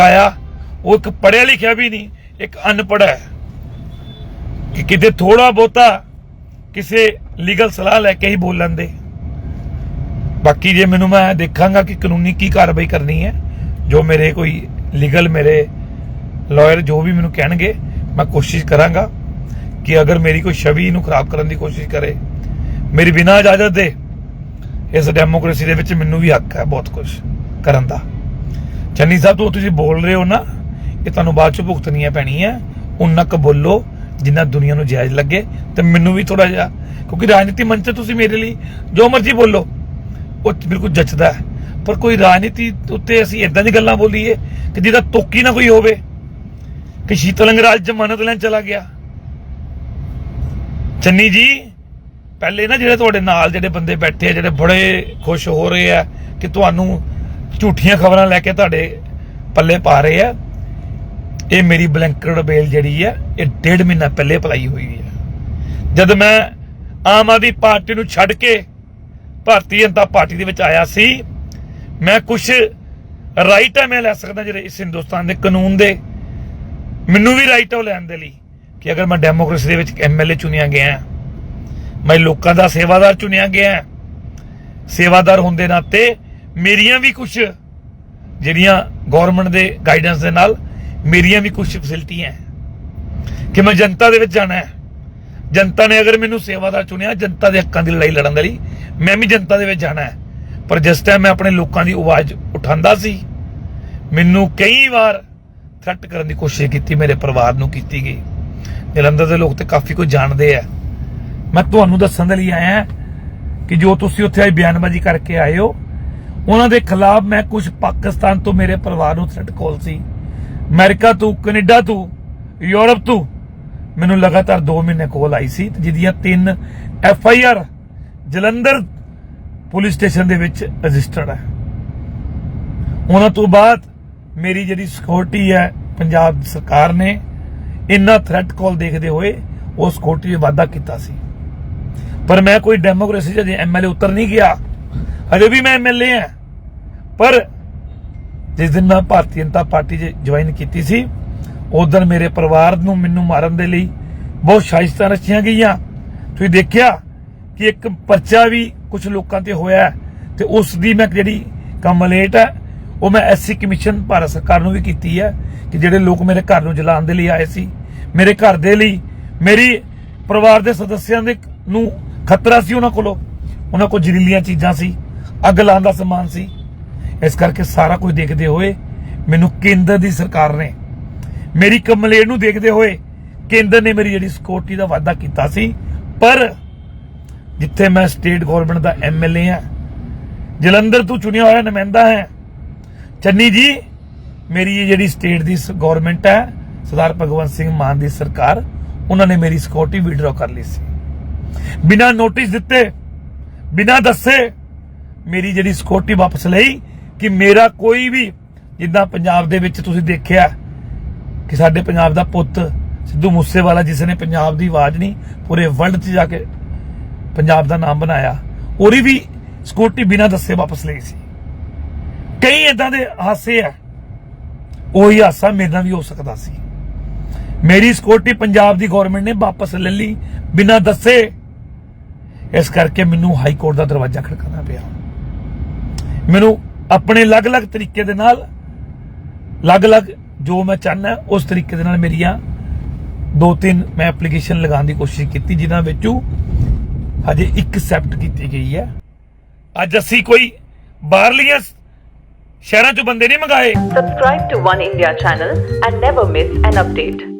ਆਇਆ, ਉਹ ਇੱਕ ਪੜਿਆ ਲਿਖਿਆ ਵੀ ਨਹੀਂ, ਇੱਕ ਅਨਪੜ੍ਹ ਹੈ। ਕਿ ਕਿਤੇ ਥੋੜਾ ਬਹੁਤਾ ਕਿਸੇ ਲੀਗਲ ਸਲਾਹ ਲੈ ਕੇ ਹੀ ਬੋਲਣ ਦੇ ਬਾਕੀ ਜੇ ਮੈਨੂੰ ਮੈਂ ਦੇਖਾਂਗਾ ਕਿ ਕਾਨੂੰਨੀ ਕੀ ਕਾਰਵਾਈ ਕਰਨੀ ਹੈ, ਜੋ ਮੇਰੇ ਕੋਈ ਲੀਗਲ ਮੇਰੇ ਲਾਇਰ ਜੋ ਵੀ ਮੈਨੂੰ ਕਹਿਣਗੇ, ਮੈਂ ਕੋਸ਼ਿਸ਼ ਕਰਾਂਗਾ ਕਿ ਅਗਰ ਮੇਰੀ ਕੋਈ ਛਵੀ ਨੂੰ ਖਰਾਬ ਕਰਨ ਦੀ ਕੋਸ਼ਿਸ਼ ਕਰੇ, ਮੇਰੀ ਬਿਨਾਂ ਇਜਾਜ਼ਤ ਦੇ ਇਸ ਡੈਮੋਕ੍ਰੇਸੀ ਦੇ ਵਿੱਚ ਮੈਨੂੰ ਵੀ ਹੱਕ ਹੈ ਬਹੁਤ ਕੁਝ ਕਰਨ ਦਾ। ਚੰਨੀ ਸਾਹਿਬ ਤੋਂ ਤੁਸੀਂ ਬੋਲ ਰਹੇ ਹੋ ਨਾ, ਇਹ ਤੁਹਾਨੂੰ ਬਾਅਦ ਚ ਭੁਗਤਣੀਆਂ ਪੈਣੀਆਂ। ਉਨਾ ਕੁ ਬੋਲੋ ਜਿੰਨਾ ਦੁਨੀਆ ਨੂੰ ਜਾਇਜ਼ ਲੱਗੇ, ਤੇ ਮੈਨੂੰ ਵੀ ਥੋੜਾ ਜਿਹਾ, ਕਿਉਂਕਿ ਰਾਜਨੀਤੀ ਮੰਚ ਤੇ ਤੁਸੀਂ ਮੇਰੇ ਲਈ, ਜੋ ਮਰਜ਼ੀ ਬੋਲੋ, ਉਹ ਬਿਲਕੁਲ ਜੱਚਦਾ ਹੈ। ਪਰ ਕੋਈ ਰਾਜਨੀਤੀ ਉੱਤੇ ਅਸੀਂ ਇਦਾਂ ਦੀ ਗੱਲਾਂ ਬੋਲੀਏ, ਕਿ ਜਿਹਦਾ ਤੋਕੀ ਨਾ ਕੋਈ ਹੋਵੇ, ਕਿ ਸ਼ੀਤਲੰਗ ਰਾਜ ਜ਼ਮਾਨਤ ਲੈਣ ਚਲਾ ਗਿਆ। ਚੰਨੀ ਜੀ, ਪਹਿਲੇ ਨਾ ਜਿਹੜੇ ਤੁਹਾਡੇ ਨਾਲ ਜਿਹੜੇ ਬੰਦੇ ਬੈਠੇ ਆ, ਜਿਹੜੇ ਬੜੇ ਖੁਸ਼ ਹੋ ਰਹੇ ਆ, ਕਿ ਤੁਹਾਨੂੰ ਝੂਠੀਆਂ ਖਬਰਾਂ ਲੈ ਕੇ ਤੁਹਾਡੇ ਪੱਲੇ ਪਾ ਰਹੇ ਆ। ਇਹ ਮੇਰੀ ਬਲੈਂਕਟ ਬੇਲ ਜਿਹੜੀ ਹੈ ਇਹ ਡੇਢ ਮਹੀਨਾ ਪਹਿਲੇ ਅਪਲਾਈ ਹੋਈ ਹੈ ਜਦ ਮੈਂ ਆਮ ਆਦਮੀ ਪਾਰਟੀ ਨੂੰ ਛੱਡ ਕੇ ਭਾਰਤੀ ਜਨਤਾ ਪਾਰਟੀ ਦੇ ਵਿੱਚ ਆਇਆ ਸੀ ਮੈਂ ਕੁਝ ਰਾਈਟ ਆ ਮੈਂ ਲੈ ਸਕਦਾ ਜਿਹੜੇ ਇਸ ਹਿੰਦੁਸਤਾਨ ਦੇ ਕਾਨੂੰਨ ਦੇ। ਮੈਨੂੰ ਵੀ ਰਾਈਟ ਆ ਉਹ ਲੈਣ ਦੇ ਲਈ ਕਿ ਅਗਰ ਮੈਂ ਡੈਮੋਕ੍ਰੇਸੀ ਦੇ ਵਿੱਚ ਐਮਐਲਏ ਚੁਣਿਆ ਗਿਆ ਹਾਂ, ਮੈਂ ਲੋਕਾਂ ਦਾ ਸੇਵਾਦਾਰ ਚੁਣਿਆ ਗਿਆ ਹਾਂ, ਸੇਵਾਦਾਰ ਹੋਣ ਦੇ ਨਾਤੇ ਮੇਰੀਆਂ ਵੀ ਕੁਝ ਜਿਹੜੀਆਂ ਗਵਰਨਮੈਂਟ ਦੇ ਗਾਈਡੈਂਸ ਦੇ ਨਾਲ ਮੇਰੀਆਂ ਵੀ ਕੁਝ ਫੈਸਿਲਿਟੀਆਂ ਕਿ ਮੈਂ ਜਨਤਾ ਦੇ ਵਿੱਚ ਜਾਣਾ ਹੈ ਜਨਤਾ ਨੇ ਅਗਰ ਮੈਨੂੰ ਸੇਵਾ ਦਾ ਚੁਣਿਆ, ਜਨਤਾ ਦੇ ਹੱਕਾਂ ਦੀ ਲੜਾਈ ਲੜਨ ਦੇ ਲਈ ਮੈਂ ਵੀ ਜਨਤਾ ਦੇ ਵਿੱਚ ਜਾਣਾ ਹੈ ਪਰ ਜਿਸ ਟਾਈਮ ਮੈਂ ਆਪਣੇ ਲੋਕਾਂ ਦੀ ਆਵਾਜ਼ ਉਠਾਉਂਦਾ ਸੀ, ਮੈਨੂੰ ਕਈ ਵਾਰ ਥ੍ਰੈਟ ਕਰਨ ਦੀ ਕੋਸ਼ਿਸ਼ ਕੀਤੀ, ਮੇਰੇ ਪਰਿਵਾਰ ਨੂੰ ਕੀਤੀ ਗਈ। ਜਲੰਧਰ ਦੇ ਲੋਕ ਤੇ ਕਾਫੀ ਕੁਝ ਜਾਣਦੇ ਆ ਮੈਂ ਤੁਹਾਨੂੰ ਦੱਸਣ ਦੇ ਲਈ ਆਇਆ ਕਿ ਜੋ ਤੁਸੀਂ ਉੱਥੇ ਆਈ ਬਿਆਨਬਾਜ਼ੀ ਕਰਕੇ ਆਏ ਹੋ ਉਹਨਾਂ ਦੇ ਖਿਲਾਫ ਮੈਂ ਕੁਝ ਪਾਕਿਸਤਾਨ ਤੋਂ ਮੇਰੇ ਪਰਿਵਾਰ ਨੂੰ ਥ੍ਰੈਟ ਕਾਲ ਸੀ। ਅਮਰੀਕਾ ਤੋਂ, ਕੈਨੇਡਾ ਤੋਂ, ਯੂਰਪ ਤੋਂ। ਮੈਨੂੰ ਲਗਾਤਾਰ 2 ਮਹੀਨੇ ਕੋਲ ਆਈ ਸੀ ਤੇ ਜਿਹਦੀਆਂ ਤਿੰਨ F I R Jalandhar police station ਦੇ ਵਿੱਚ ਰਜਿਸਟਰਡ ਹੈ ਉਹਨਾਂ ਤੋਂ ਬਾਅਦ ਮੇਰੀ ਜਿਹੜੀ ਸਿਕਿਉਰਿਟੀ ਹੈ, ਪੰਜਾਬ ਸਰਕਾਰ ਨੇ ਇੰਨਾ ਥ੍ਰੈਟ ਕਾਲ ਦੇਖਦੇ ਹੋਏ ਉਹ ਸਿਕਿਉਰਿਟੀ ਵਿੱਚ ਵਾਧਾ ਕੀਤਾ ਸੀ। ਪਰ ਮੈਂ ਕੋਈ ਡੈਮੋਕ੍ਰੇਸੀ ਚ ਐਮਐਲਏ ਉਤਰ ਨਹੀਂ ਗਿਆ। ਹਜੇ ਵੀ ਮੈਂ ਐਮਐਲਏ ਹਾਂ। ਪਰ ਜਿਸ ਦਿਨ ਮੈਂ ਭਾਰਤੀ ਜਨਤਾ ਪਾਰਟੀ 'ਚ ਜੁਆਇਨ ਕੀਤੀ ਸੀ, ਉਸ ਦਿਨ ਮੇਰੇ ਪਰਿਵਾਰ ਨੂੰ ਮੈਨੂੰ ਮਾਰਨ ਦੇ ਲਈ ਬਹੁਤ ਸਾਜ਼ਿਸ਼ਾਂ ਰਚੀਆਂ ਗਈਆਂ। ਤੁਸੀਂ ਦੇਖਿਆ ਕਿ ਇੱਕ ਪਰਚਾ ਵੀ ਕੁਝ ਲੋਕਾਂ ਤੇ ਹੋਇਆ ਹੈ ਤੇ ਉਸ ਦੀ ਮੈਂ ਜਿਹੜੀ ਕੰਪਲੇਂਟ ਹੈ, ਉਹ ਮੈਂ ਐਸਸੀ ਕਮਿਸ਼ਨ ਭਾਰਤ ਸਰਕਾਰ ਨੂੰ ਵੀ ਕੀਤੀ ਹੈ ਕਿ ਜਿਹੜੇ ਲੋਕ ਮੇਰੇ ਘਰ ਨੂੰ ਜਲਾਉਣ ਦੇ ਲਈ ਆਏ ਸੀ, ਮੇਰੇ ਘਰ ਦੇ ਲਈ, ਮੇਰੀ ਪਰਿਵਾਰ ਦੇ ਸਦੱਸਿਆਂ ਦੇ ਨੂੰ ਖਤਰਾ ਸੀ ਉਹਨਾਂ ਕੋਲੋਂ। ਉਹਨਾਂ ਕੋਲ ਜ਼ਹਿਰੀਲੀਆਂ ਚੀਜ਼ਾਂ ਸੀ। ਅੱਗ ਲਾਉਣ ਦਾ ਸਮਾਨ ਸੀ। ਇਸ ਕਰਕੇ ਸਾਰਾ ਕੁਝ ਦੇਖਦੇ ਹੋਏ ਮੈਨੂੰ ਕੇਂਦਰ ਦੀ ਸਰਕਾਰ ਨੇ ਮੇਰੀ ਕੰਪਲੇਂਟ ਨੂੰ ਦੇਖਦੇ ਹੋਏ ਕੇਂਦਰ ਨੇ ਮੇਰੀ ਜਿਹੜੀ ਸਿਕਿਉਰਿਟੀ ਦਾ ਵਾਅਦਾ ਕੀਤਾ ਸੀ। ਪਰ ਜਿੱਥੇ ਮੈਂ ਸਟੇਟ ਗਵਰਨਮੈਂਟ ਦਾ ਐਮਐਲਏ ਆ ਜਲੰਧਰ ਤੋਂ ਚੁਣਿਆ ਹੋਇਆ ਨੁਮਾਇੰਦਾ ਹੈ, ਚੰਨੀ ਜੀ, ਮੇਰੀ ਇਹ ਜਿਹੜੀ ਸਟੇਟ ਦੀ ਗਵਰਨਮੈਂਟ ਹੈ, ਸਰਦਾਰ ਭਗਵੰਤ ਸਿੰਘ ਮਾਨ ਦੀ ਸਰਕਾਰ, ਉਹਨਾਂ ਨੇ ਮੇਰੀ ਸਿਕਿਉਰਿਟੀ ਵਿਡਰਾ ਕਰ ਲਈ ਸੀ। ਬਿਨਾਂ ਨੋਟਿਸ ਦਿੱਤੇ, ਬਿਨਾਂ ਦੱਸੇ ਮੇਰੀ ਜਿਹੜੀ ਸਿਕਿਉਰਿਟੀ ਵਾਪਸ ਲਈ ਕਿ ਮੇਰਾ ਕੋਈ ਵੀ ਜਿੱਦਾਂ ਪੰਜਾਬ ਦੇ ਵਿੱਚ ਤੁਸੀਂ ਦੇਖਿਆ ਕਿ ਸਾਡੇ ਪੰਜਾਬ ਦਾ ਪੁੱਤ ਸਿੱਧੂ ਮੂਸੇਵਾਲਾ ਜਿਸ ਨੇ ਪੰਜਾਬ ਦੀ ਆਵਾਜ਼ ਨਹੀਂ, ਪੂਰੇ ਵਰਲਡ 'ਚ ਜਾ ਕੇ ਪੰਜਾਬ ਦਾ ਨਾਮ ਬਣਾਇਆ, ਉਹਦੀ ਵੀ ਸਿਕਿਉਰਿਟੀ ਬਿਨਾਂ ਦੱਸੇ ਵਾਪਸ ਲਈ ਸੀ। ਕਈ ਇਦਾਂ ਦੇ ਹਾਸੇ ਆ, ਉਹੀ ਹਾਸਾ ਮੇਰੇ ਨਾਲ ਵੀ ਹੋ ਸਕਦਾ ਸੀ। ਮੇਰੀ ਸਿਕਿਉਰਿਟੀ ਪੰਜਾਬ ਦੀ ਗਵਰਨਮੈਂਟ ਨੇ ਵਾਪਸ ਲੈ ਲਈ ਬਿਨਾਂ ਦੱਸੇ, ਇਸ ਕਰਕੇ ਮੈਨੂੰ ਹਾਈ ਕੋਰਟ ਦਾ ਦਰਵਾਜ਼ਾ ਖੜਕਾਉਣਾ ਪਿਆ। ਮੈਨੂੰ ਆਪਣੇ ਅਲੱਗ-ਅਲੱਗ ਤਰੀਕੇ ਦੇ ਨਾਲ, ਅਲੱਗ-ਅਲੱਗ ਜੋ ਮੈਂ ਚਾਹਨਾ ਉਸ ਤਰੀਕੇ ਦੇ ਨਾਲ ਮੇਰੀਆਂ ਦੋ ਤਿੰਨ ਮੈਂ ਐਪਲੀਕੇਸ਼ਨ ਲਗਾਉਣ ਦੀ ਕੋਸ਼ਿਸ਼ ਕੀਤੀ, ਜਿਨ੍ਹਾਂ ਵਿੱਚੋਂ ਹਜੇ ਇੱਕ ਐਕਸੈਪਟ ਕੀਤੀ ਗਈ ਹੈ ਅੱਜ ਅਸੀਂ ਕੋਈ ਬਾਹਰਲੀਆਂ ਸ਼ਹਿਰਾਂ ਚੋਂ ਬੰਦੇ ਨਹੀਂ ਮੰਗਾਏ Subscribe to One India channel and never miss an update.